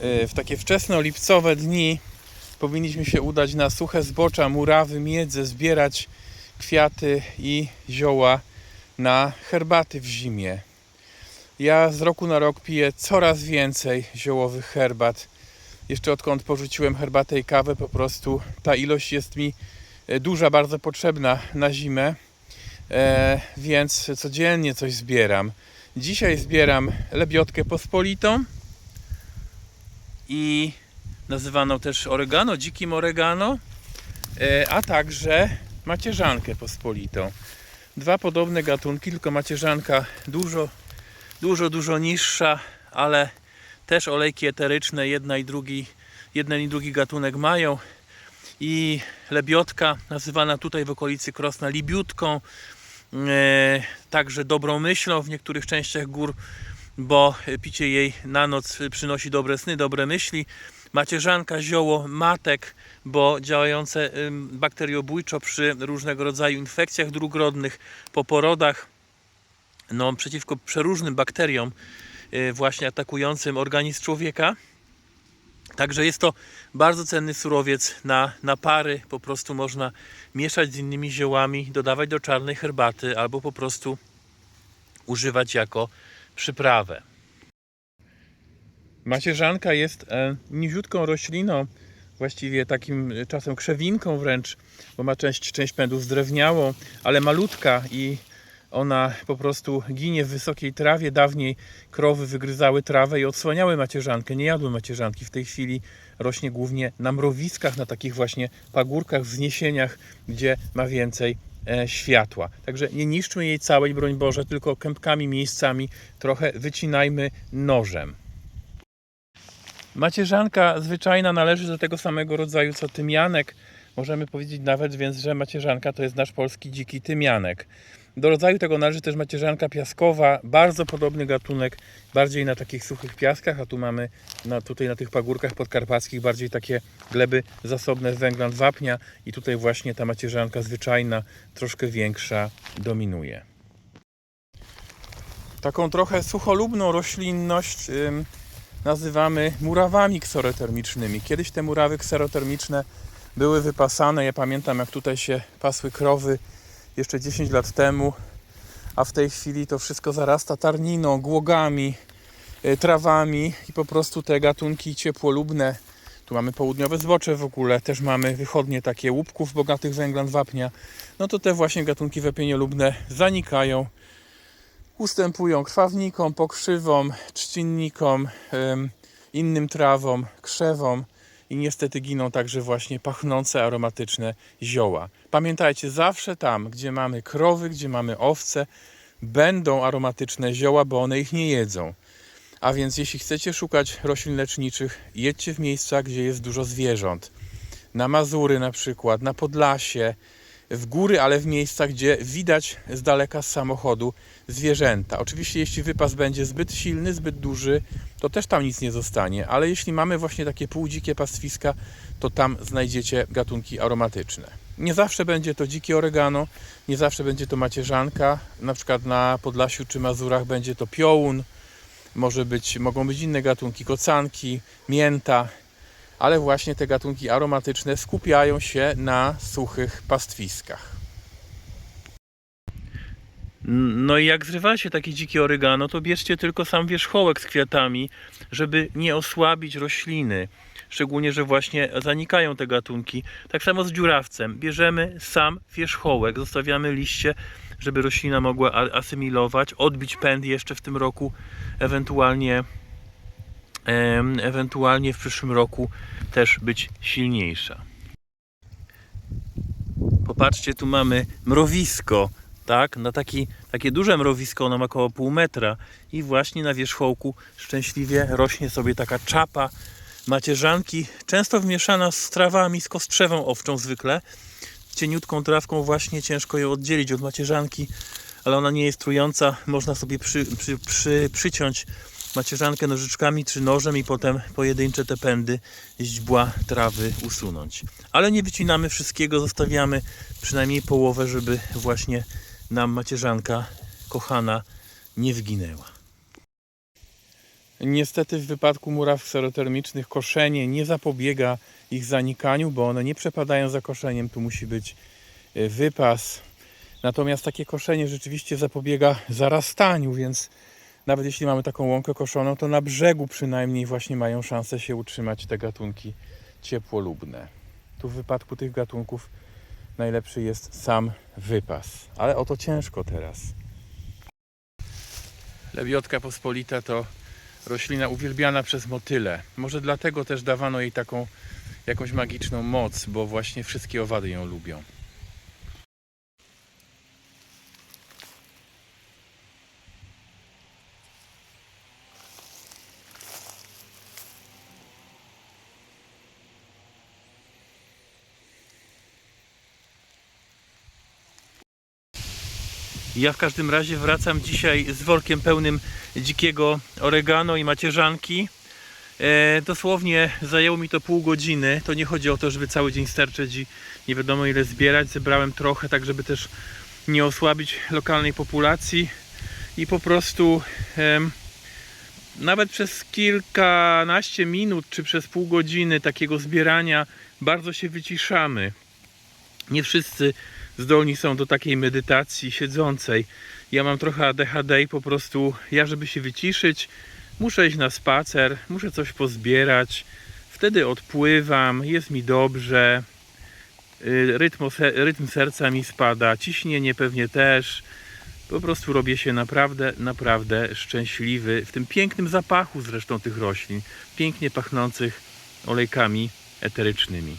w takie wczesnolipcowe dni powinniśmy się udać na suche zbocza, murawy, miedze, zbierać kwiaty i zioła na herbaty w zimie. Ja z roku na rok piję coraz więcej ziołowych herbat. Jeszcze odkąd porzuciłem herbatę i kawę, po prostu ta ilość jest mi e, duża, bardzo potrzebna na zimę, e, więc codziennie coś zbieram. Dzisiaj zbieram lebiotkę pospolitą i nazywaną też oregano, dzikim oregano, e, a także macierzankę pospolitą. Dwa podobne gatunki, tylko macierzanka dużo, dużo, dużo niższa, ale też olejki eteryczne jedna i drugi, jeden i drugi gatunek mają i lebiotka nazywana tutaj w okolicy Krosna libiutką e, także dobrą myślą w niektórych częściach gór bo picie jej na noc przynosi dobre sny, dobre myśli macierzanka, zioło matek, bo działające bakteriobójczo przy różnego rodzaju infekcjach dróg rodnych, po porodach, no, przeciwko przeróżnym bakteriom y, właśnie atakującym organizm człowieka. Także jest to bardzo cenny surowiec na napary. Po prostu można mieszać z innymi ziołami, dodawać do czarnej herbaty albo po prostu używać jako przyprawę. Macierzanka jest e, niziutką rośliną, właściwie takim e, czasem krzewinką wręcz, bo ma część, część pędów zdrewniałą, ale malutka i ona po prostu ginie w wysokiej trawie. Dawniej krowy wygryzały trawę i odsłaniały macierzankę, nie jadły macierzanki. W tej chwili rośnie głównie na mrowiskach, na takich właśnie pagórkach, wzniesieniach, gdzie ma więcej światła. Także nie niszczmy jej całej, broń Boże, tylko kępkami, miejscami trochę wycinajmy nożem. Macierzanka zwyczajna należy do tego samego rodzaju co tymianek. Możemy powiedzieć nawet więc, że macierzanka to jest nasz polski dziki tymianek. Do rodzaju tego należy też macierzanka piaskowa, bardzo podobny gatunek, bardziej na takich suchych piaskach, a tu mamy na, tutaj na tych pagórkach podkarpackich bardziej takie gleby zasobne w węglan wapnia i tutaj właśnie ta macierzanka zwyczajna, troszkę większa, dominuje. Taką trochę sucholubną roślinność ym, nazywamy murawami kserotermicznymi. Kiedyś te murawy kserotermiczne były wypasane. Ja pamiętam, jak tutaj się pasły krowy jeszcze 10 lat temu, a w tej chwili to wszystko zarasta tarniną, głogami, y, trawami i po prostu te gatunki ciepłolubne. Tu mamy południowe zbocze w ogóle, też mamy wychodnie takie łupków bogatych węglan wapnia. No to te właśnie gatunki wepieniolubne zanikają ustępują krwawnikom, pokrzywom, trzcinnikom, ym, innym trawom, krzewom i niestety giną także właśnie pachnące, aromatyczne zioła. Pamiętajcie, zawsze tam, gdzie mamy krowy, gdzie mamy owce, będą aromatyczne zioła, bo one ich nie jedzą. A więc jeśli chcecie szukać roślin leczniczych, jedźcie w miejsca, gdzie jest dużo zwierząt. Na Mazury na przykład, na Podlasie, w góry, ale w miejscach, gdzie widać z daleka z samochodu zwierzęta. Oczywiście, jeśli wypas będzie zbyt silny, zbyt duży, to też tam nic nie zostanie, ale jeśli mamy właśnie takie półdzikie pastwiska, to tam znajdziecie gatunki aromatyczne. Nie zawsze będzie to dzikie oregano, nie zawsze będzie to macierzanka, na przykład na Podlasiu czy Mazurach będzie to piołun, może być, mogą być inne gatunki, kocanki, mięta, ale właśnie te gatunki aromatyczne skupiają się na suchych pastwiskach. No i jak zrywacie takie dzikie oregano, to bierzcie tylko sam wierzchołek z kwiatami, żeby nie osłabić rośliny. Szczególnie, że właśnie zanikają te gatunki. Tak samo z dziurawcem. Bierzemy sam wierzchołek, zostawiamy liście, żeby roślina mogła asymilować, odbić pęd jeszcze w tym roku, ewentualnie ewentualnie w przyszłym roku też być silniejsza. Popatrzcie, tu mamy mrowisko, tak? Na taki, takie duże mrowisko, ono ma około pół metra i właśnie na wierzchołku szczęśliwie rośnie sobie taka czapa macierzanki, często wmieszana z trawami, z kostrzewą owczą zwykle. Cieniutką trawką właśnie ciężko ją oddzielić od macierzanki, ale ona nie jest trująca. Można sobie przy, przy, przy, przyciąć macierzankę nożyczkami czy nożem i potem pojedyncze te pędy źdźbła trawy usunąć. Ale nie wycinamy wszystkiego, zostawiamy przynajmniej połowę, żeby właśnie nam macierzanka kochana nie wginęła. Niestety w wypadku muraw kserotermicznych koszenie nie zapobiega ich zanikaniu, bo one nie przepadają za koszeniem, tu musi być y, wypas. Natomiast takie koszenie rzeczywiście zapobiega zarastaniu, więc nawet jeśli mamy taką łąkę koszoną, to na brzegu przynajmniej właśnie mają szansę się utrzymać te gatunki ciepłolubne. Tu w wypadku tych gatunków najlepszy jest sam wypas, ale o to ciężko teraz. Lebiotka pospolita to roślina uwielbiana przez motyle. Może dlatego też dawano jej taką jakąś magiczną moc, bo właśnie wszystkie owady ją lubią. Ja w każdym razie wracam dzisiaj z workiem pełnym dzikiego oregano i macierzanki. E, dosłownie zajęło mi to pół godziny. To nie chodzi o to, żeby cały dzień sterczeć i nie wiadomo ile zbierać. Zebrałem trochę, tak żeby też nie osłabić lokalnej populacji i po prostu em, nawet przez kilkanaście minut czy przez pół godziny takiego zbierania bardzo się wyciszamy. Nie wszyscy zdolni są do takiej medytacji siedzącej. Ja mam trochę ADHD i po prostu ja, żeby się wyciszyć, muszę iść na spacer, muszę coś pozbierać. Wtedy odpływam, jest mi dobrze. y, Rytm, rytm serca mi spada, ciśnienie pewnie też. Po prostu robię się naprawdę, naprawdę szczęśliwy w tym pięknym zapachu zresztą tych roślin, pięknie pachnących olejkami eterycznymi.